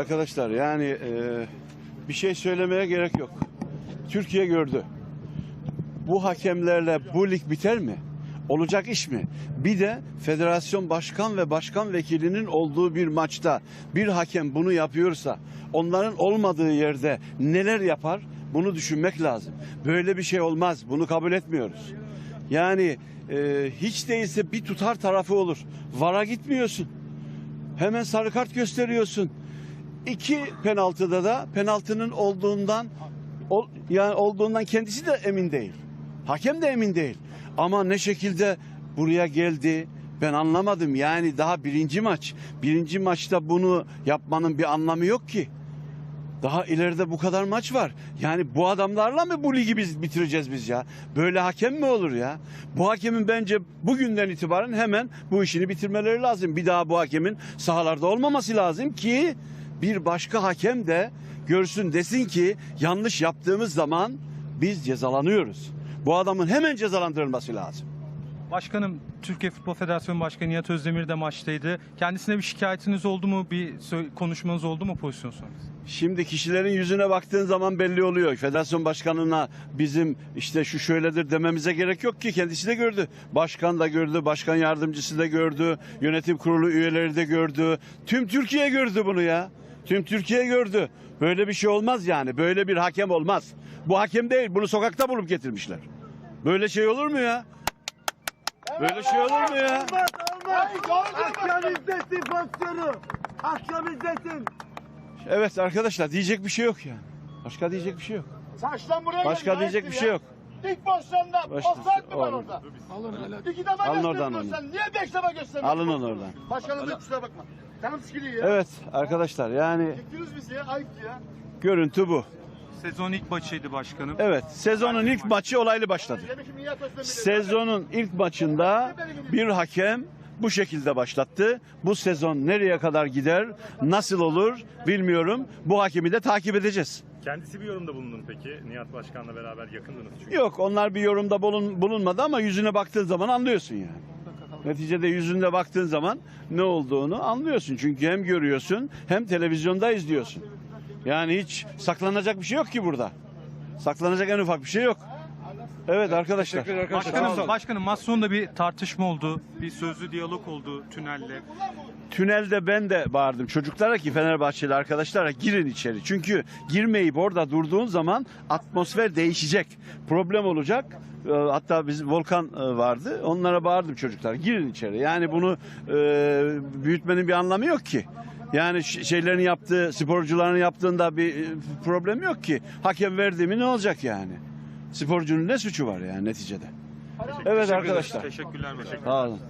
arkadaşlar yani e, bir şey söylemeye gerek yok. Türkiye gördü. Bu hakemlerle bu lig biter mi? Olacak iş mi? Bir de federasyon başkan ve başkan vekilinin olduğu bir maçta bir hakem bunu yapıyorsa onların olmadığı yerde neler yapar? Bunu düşünmek lazım. Böyle bir şey olmaz. Bunu kabul etmiyoruz. Yani e, hiç değilse bir tutar tarafı olur. Vara gitmiyorsun. Hemen sarı kart gösteriyorsun. İki penaltıda da penaltının olduğundan ol- yani olduğundan kendisi de emin değil. Hakem de emin değil. Ama ne şekilde buraya geldi ben anlamadım. Yani daha birinci maç. Birinci maçta bunu yapmanın bir anlamı yok ki. Daha ileride bu kadar maç var. Yani bu adamlarla mı bu ligi biz bitireceğiz biz ya? Böyle hakem mi olur ya? Bu hakemin bence bugünden itibaren hemen bu işini bitirmeleri lazım. Bir daha bu hakemin sahalarda olmaması lazım ki bir başka hakem de görsün desin ki yanlış yaptığımız zaman biz cezalanıyoruz. Bu adamın hemen cezalandırılması lazım. Başkanım, Türkiye Futbol Federasyonu Başkanı Nihat Özdemir de maçtaydı. Kendisine bir şikayetiniz oldu mu? Bir konuşmanız oldu mu pozisyon sonrası? Şimdi kişilerin yüzüne baktığın zaman belli oluyor. Federasyon başkanına bizim işte şu şöyledir dememize gerek yok ki kendisi de gördü. Başkan da gördü, başkan yardımcısı da gördü, yönetim kurulu üyeleri de gördü. Tüm Türkiye gördü bunu ya. Tüm Türkiye gördü. Böyle bir şey olmaz yani. Böyle bir hakem olmaz. Bu hakem değil. Bunu sokakta bulup getirmişler. Böyle şey olur mu ya? Böyle şey olur mu ya? Akşam izlesin pozisyonu. Akşam izlesin. Evet arkadaşlar diyecek bir şey yok yani. Başka diyecek bir şey yok. Saçlan buraya Başka gel, diyecek bir şey yok. İlk pozisyonda Başla- offside mi var Oğlum. orada? İki defa Alın gösterdin oradan onu. sen. Niye beş defa göstermedin? Alın onu oradan. Başkanım da kusura bakma. Sıkılıyor ya. Evet arkadaşlar yani Çektiniz bizi ya. Ayıptı ya. görüntü bu. Sezon ilk maçıydı başkanım. Evet sezonun ilk maçı olaylı başladı. Sezonun ilk maçında bir hakem bu şekilde başlattı. Bu sezon nereye kadar gider, nasıl olur bilmiyorum. Bu hakemi de takip edeceğiz. Kendisi bir yorumda bulundu mu peki? Nihat Başkan'la beraber yakındınız çünkü. Yok onlar bir yorumda bulun, bulunmadı ama yüzüne baktığın zaman anlıyorsun yani. Neticede yüzünde baktığın zaman ne olduğunu anlıyorsun. Çünkü hem görüyorsun hem televizyonda izliyorsun. Yani hiç saklanacak bir şey yok ki burada. Saklanacak en ufak bir şey yok. Evet arkadaşlar. Başkanım, başkanım maç sonunda bir tartışma oldu. Bir sözlü diyalog oldu tünelle. Tünelde ben de bağırdım çocuklara ki Fenerbahçeli arkadaşlara girin içeri. Çünkü girmeyip orada durduğun zaman atmosfer değişecek. Problem olacak. Ee, Hatta biz Volkan e, vardı. Onlara bağırdım çocuklar. Girin içeri. Yani bunu e, büyütmenin bir anlamı yok ki. Yani ş- şeylerin yaptığı, sporcuların yaptığında bir e, problem yok ki. Hakem verdi mi ne olacak yani? Sporcunun ne suçu var yani neticede? Evet arkadaşlar. Teşekkürler. Sağ olun.